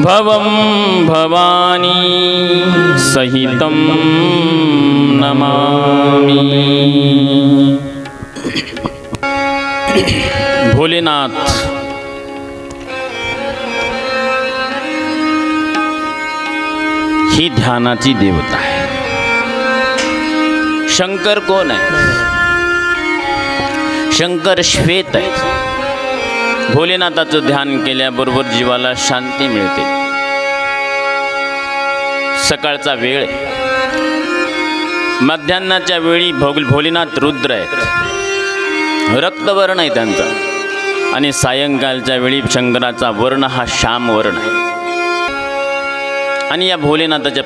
भवं भवानी सहितं नमामि। भोलेनाथ। ही ध्यानाची देवता है। शंकर कोण आहे शंकर श्वेत आहे भोलेनाथाचं ध्यान केल्याबरोबर जीवाला शांती मिळते. सकाळचा वेळ मध्यान्नाच्या वेळी भोग भोलेनाथ रुद्र आहेत. रक्तवर्ण आहे त्यांचा. आणि सायंकाळच्या वेळी शंकराचा वर्ण हा श्याम वर्ण आहे. आणि या भोलेनाथाच्या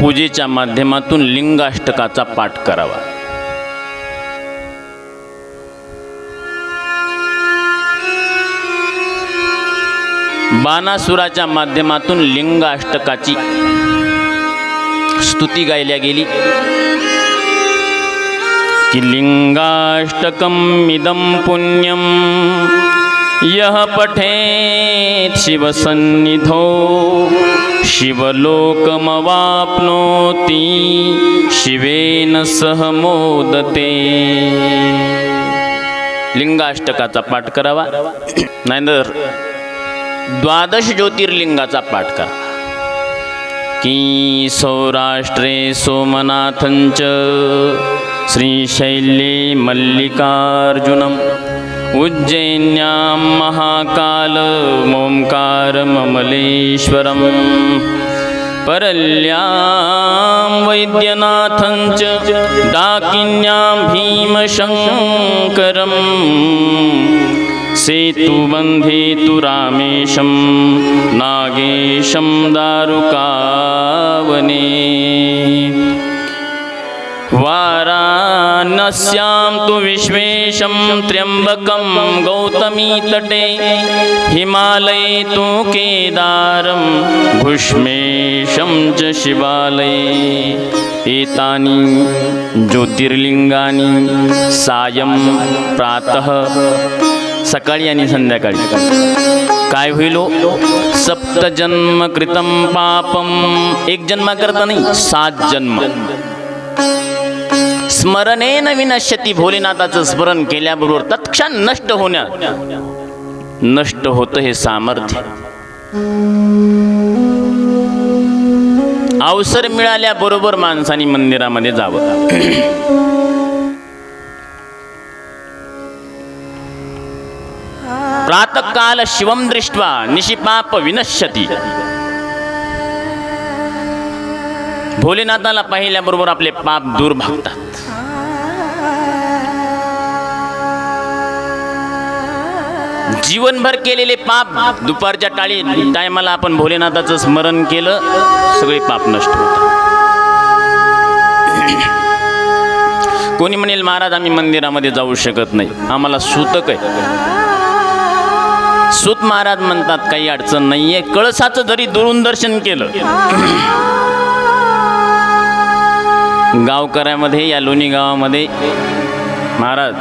पूजेच्या माध्यमातून लिंगाष्टकाचा पाठ करावा. बाणासुराच्या माध्यमातून लिंगाष्टकाची स्तुती गायल्या गेली. की लिंगाष्टकम् इदं पुण्यं यः पठेत् शिवसन्निधो शिवलोकमवाप्नोति शिवेन सह मोदते। लिंगाष्टकाचा पाठ करावा. नाहीतर द्वादश ज्योतिर्लिंगाचा पाठ करा. की सौराष्ट्रे सोमनाथञ्च श्रीशैले मल्लिकार्जुनम् उज्जैन्यां महाकालमोङ्कारममलेश्वरं परल्यां वैद्यनाथञ्च डाकिन्यां भीमशङ्करम् सेतुबन्धे तु रामेशं नागेशं दारुकावने। वाराणस्यां तु विश्वेशं त्र्यम्बकं गौतमीतटे हिमालये तु केदारं भुष्मेशं च शिवालये। एतानि ज्योतिर्लिंगानि सायं प्रातः सकाळी आणि संध्याकाळी. काय होईल? सप्त सप्तजन्म कृतम पापम एक जन्मा करता नाही सात जन्म. स्मरणेन विनश्यती भोलेनाथाचं स्मरण केल्याबरोबर तत्क्षण नष्ट होण्या. नष्ट होतं हे सामर्थ्य. अवसर मिळाल्याबरोबर माणसाने मंदिरामध्ये जावं. प्रातःकाल शिवम दृष्ट्वा निशिपाप विनश्यती। भोलेनाथाला पाहिल्याबरोबर आपले पाप दूर भागतात। जीवनभर केलेले पाप दुपारच्या टाळी टायमाला आपण भोलेनाथाचं स्मरण केलं सगळे पाप नष्ट होतात. कोणी म्हणेल महाराज आम्ही मंदिरामध्ये जाऊ शकत नाही. आम्हाला सूतक आहे. सुत महाराज म्हणतात काही अडचण नाहीये. कळसाचं जरी दुरून दर्शन केलं गावकऱ्यामध्ये या लोणी गावामध्ये महाराज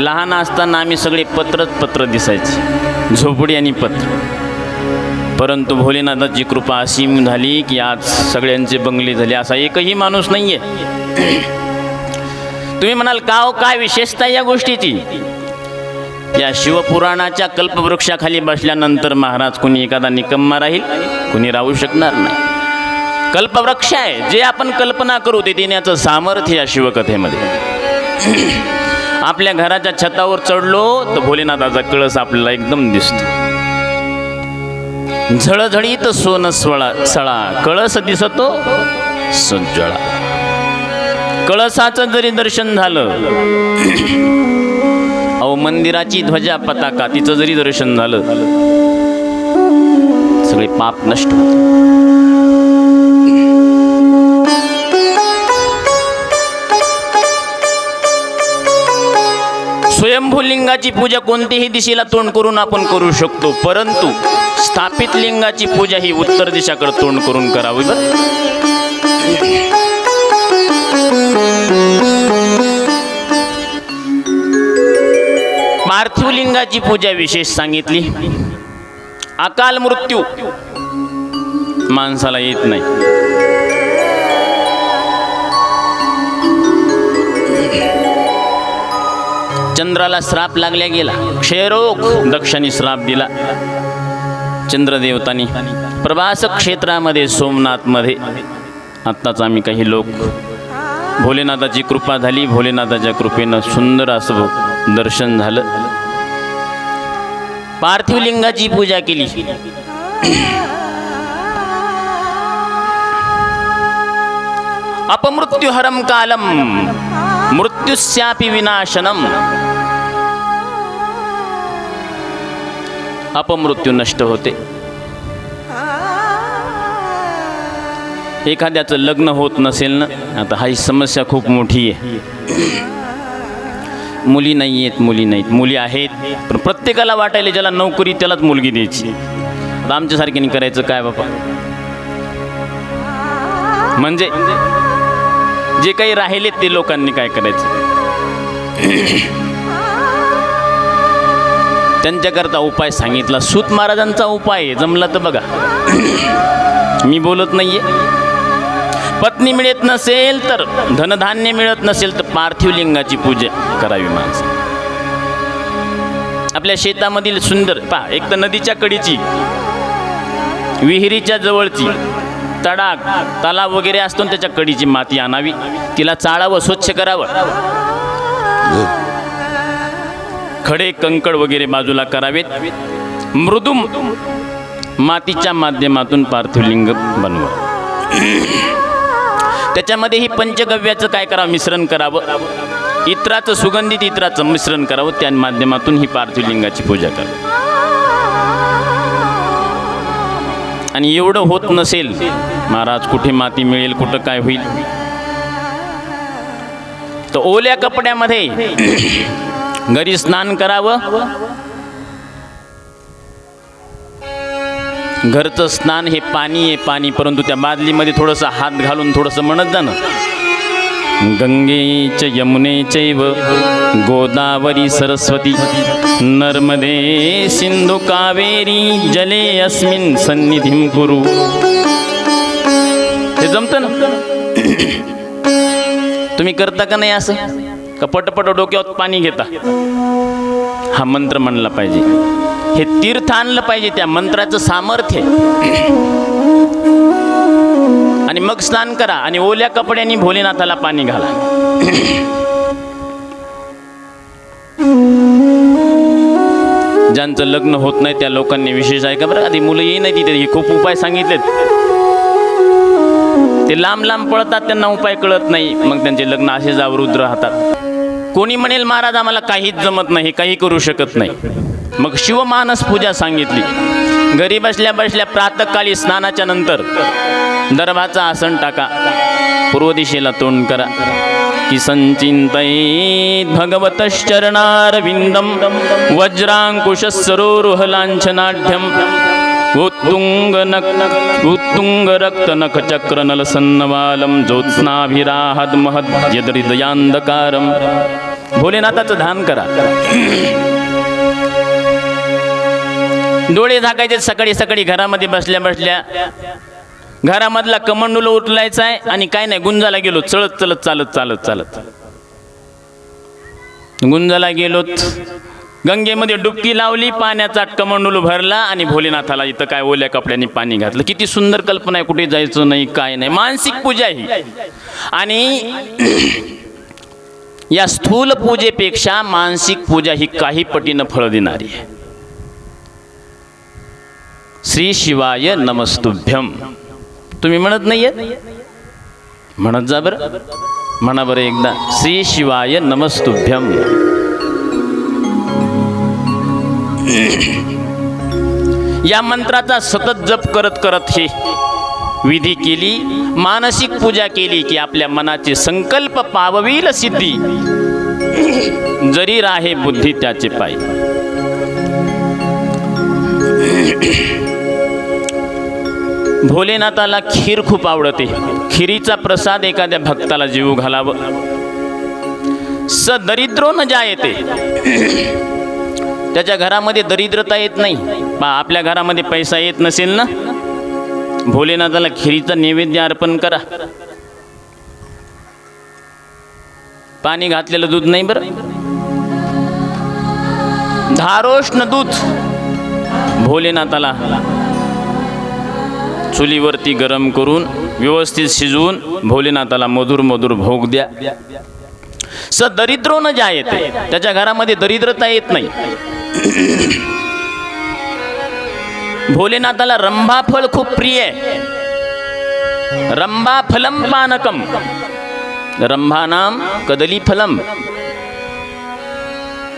लहान असताना आम्ही सगळे पत्रच पत्र दिसायचे झोपडी आणि पत्र. परंतु भोलेनाथाची कृपा अशी झाली की आज सगळ्यांचे बंगले झाले असा एकही माणूस नाहीये. तुम्ही म्हणाल का हो काय विशेषता या गोष्टीची? या शिवपुराणाच्या कल्पवृक्षाखाली बसल्यानंतर महाराज कुणी एखादा निकम्मा राहील कुणी राहू शकणार नाही. कल्पवृक्ष आहे जे आपण कल्पना करू ते देण्याचं सामर्थ्य या शिवकथेमध्ये. आपल्या घराच्या छतावर चढलो तर भोलेनाथाचा कळस आपल्याला एकदम दिसतो. झळझळीत सोन स्वळा सळा कळस दिसतो सज्जळा. कळसाचं जरी दर्शन झालं अहो मंदिराची ध्वजा पताका तिचं जरी दर्शन झालं सगळे पाप नष्ट होते. स्वयंभू लिंगाची पूजा कोणतीही दिशेला तोंड करून आपण करू शकतो परंतु स्थापित लिंगाची पूजा ही उत्तर दिशाकडे तोंड करून करावी शिवलिंगाची लिंगाची पूजा विशेष सांगितली. अकाल मृत्यू. माणसाला येत नाही. चंद्राला श्राप लागल्या गेला. क्षयरोग. दक्षाने श्राप दिला. चंद्रदेवतानी. प्रवास क्षेत्रामध्ये सोमनाथमध्ये. आत्ताच आम्ही काही लोक. भोलेनाथाची कृपा झाली. भोलेनाथाच्या कृपेनं सुंदर असं दर्शन झालं. पार्थिव लिंगाची पूजा केली. अपमृत्युहरम कालम मृत्युस्यापि विनाशनम अपमृत्यू नष्ट होते. एखाद्याचं लग्न होत नसेल ना आता हा ही समस्या खूप मोठी आहे. मुली नाही आहेत मुली नाहीत. मुली आहेत पण प्रत्येकाला वाटायला ज्याला नोकरी त्यालाच मुलगी द्यायची. आता आमच्यासारख्याने करायचं काय बाबा? म्हणजे जे काही राहिलेत ते लोकांनी काय करायचं? त्यांच्याकरता उपाय सांगितला. सूत महाराजांचा उपाय आहे जमला तर बघा. मी बोलत नाहीये. पत्नी मिळत नसेल तर धनधान्य मिळत नसेल तर पार्थिव लिंगाची पूजा करावी माणसं. आपल्या शेतामधील सुंदर पा एक तर नदीच्या कडीची विहिरीच्या जवळची तडाग तलाव वगैरे असतो त्याच्या कडीची माती आणावी. तिला चाळावं स्वच्छ करावं. खडे कंकड वगैरे बाजूला करावेत. मृदुम मातीच्या माध्यमातून पार्थिवलिंग बनवा. त्याच्यामध्ये ही पंचगव्याचं काय करावं? मिश्रण करावं. इत्राचं सुगंधित इत्राचं मिश्रण करावं. त्या माध्यमातून ही पार्थिव लिंगाची पूजा करावी. आणि एवढं होत नसेल महाराज कुठे माती मिळेल कुठं काय होईल? तर ओल्या कपड्यामध्ये घरी स्नान करावं. घरचं स्नान हे पाणी आहे पाणी. परंतु त्या बादलीमध्ये थोडंसं हात घालून थोडंसं म्हणत जाणं गंगेच यमुनेचैव गोदावरी सरस्वती. नर्मदे सिंधु कावेरी जले अस्मिन सन्निधिं कुरु. हे जमतं ना? तुम्ही करता का नाही असं? का पटपट डोक्यावर पाणी घेता? हा मंत्र म्हणला पाहिजे. हे तीर्थ आणलं पाहिजे त्या मंत्राचं सामर्थ्य आणि मग स्नान करा आणि ओल्या कपड्यांनी भोलेनाथाला पाणी घाला. ज्यांचं लग्न होत नाही त्या लोकांनी विशेष आहे का बरं आधी मुलं येई नाही तिथे खूप उपाय सांगितलेत. ते लांब लांब पळतात त्यांना उपाय कळत नाही. मग त्यांचे लग्न असे जावृद्ध राहतात. कोणी म्हणेल महाराज आम्हाला काहीच जमत नाही काही करू शकत नाही. मग शिवमानस पूजा सांगितली. घरी बसल्या बसल्या प्रातकाळी स्नानाच्या नंतर दर्भाचा आसन टाका. पूर्व दिशेला तोंड करा. की संचिंतयेत भगवतश्चरणारविंदम. वज्रांकुश सरोरुहलांछनाढ्यम उत्तुंग नक उत्तुंग रक्त नख चक्र नल सन्नवालम ज्योत्स्नाभिराहद महद यदृदयांधकारम भोलेनाथाचं ध्यान करा. डोळे झाकायचे सकाळी सकाळी घरामध्ये बसल्या बसल्या. घरामधला कमंडूला उठलायचा आहे आणि काय नाही गुंजाला गेलो चलत चलत चालत चालत चालत. गुंजाला गेलोत गंगेमध्ये डुबकी लावली पाण्याचा कमंडूल भरला आणि भोलेनाथाला इथं काय ओल्या कपड्यांनी पाणी घातलं. किती सुंदर कल्पना आहे कुठे जायचं नाही काय नाही. मानसिक पूजा ही. आणि या स्थूल पूजेपेक्षा मानसिक पूजा ही काही पटीनं फळ देणारी आहे. श्री शिवाय नमस्तुभ्यम तुम्ही म्हणत नाहीये? म्हणत जा बरं. म्हणा बरं एकदा. श्री शिवाय नमस्तुभ्यम या मंत्राचा सतत जप करत करत हे विधी केली मानसिक पूजा केली की आपल्या मनाचे संकल्प पाववील सिद्धी. जरी राहे बुद्धी त्याचे पाय. भोलेनाथाला खीर खूप आवडते. खिरीचा प्रसाद एखाद्या भक्ताला जीव घालावं. स दरिद्रो न ज्या येते त्याच्या घरामध्ये दरिद्रता येत नाही. पा आपल्या घरामध्ये पैसा येत नसेल ना? भोलेनाथाला खिरीचा नैवेद्य अर्पण करा. पाणी घातलेलं दूध नाही बरं? धारोष्ण दूध. भोलेनाथाला चुलीवरती गरम करून व्यवस्थित शिजवून भोलेनाथाला मधुर मधुर भोग द्या. स दरिद्रो न ज्या येते त्याच्या घरामध्ये दरिद्रता येत नाही. भोलेनाथाला रंभाफळ खूप प्रिय आहे. रंभा फलम पानकम. रंभा नाम कदली फलम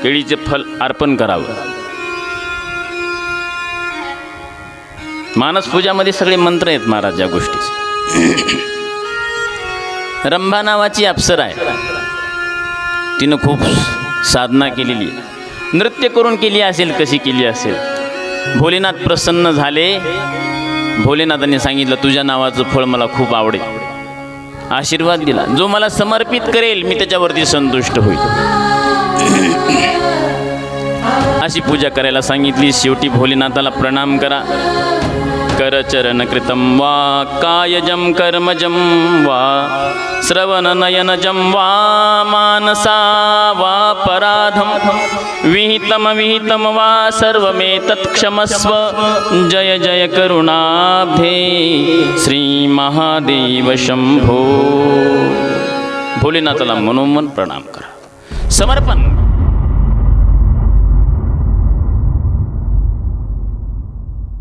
केळीचे फल अर्पण करावं. मानस पूजामध्ये सगळे मंत्र आहेत महाराज या गोष्टीचे. रंभा नावाची अप्सरा आहे. तिनं खूप साधना केलेली नृत्य करून केली असेल कशी केली असेल. भोलेनाथ प्रसन्न झाले. भोलेनाथांनी सांगितलं तुझ्या नावाचं फळ मला खूप आवडेल. आशीर्वाद दिला. जो मला समर्पित करेल मी त्याच्यावरती संतुष्ट होईल. अशी पूजा करायला सांगितली. शेवटी भोलेनाथाला प्रणाम करा. करचरण कृतं वा कायजं कर्मजं वा श्रवणनयनजं वा मानसा वा पराधं विहितमविहितं वा वा सर्वमेतत्क्षमस्व जय जय करुणाब्धे श्रीमहादेव शंभो। भोलेनाथाला मनोमन प्रणाम करा. समर्पण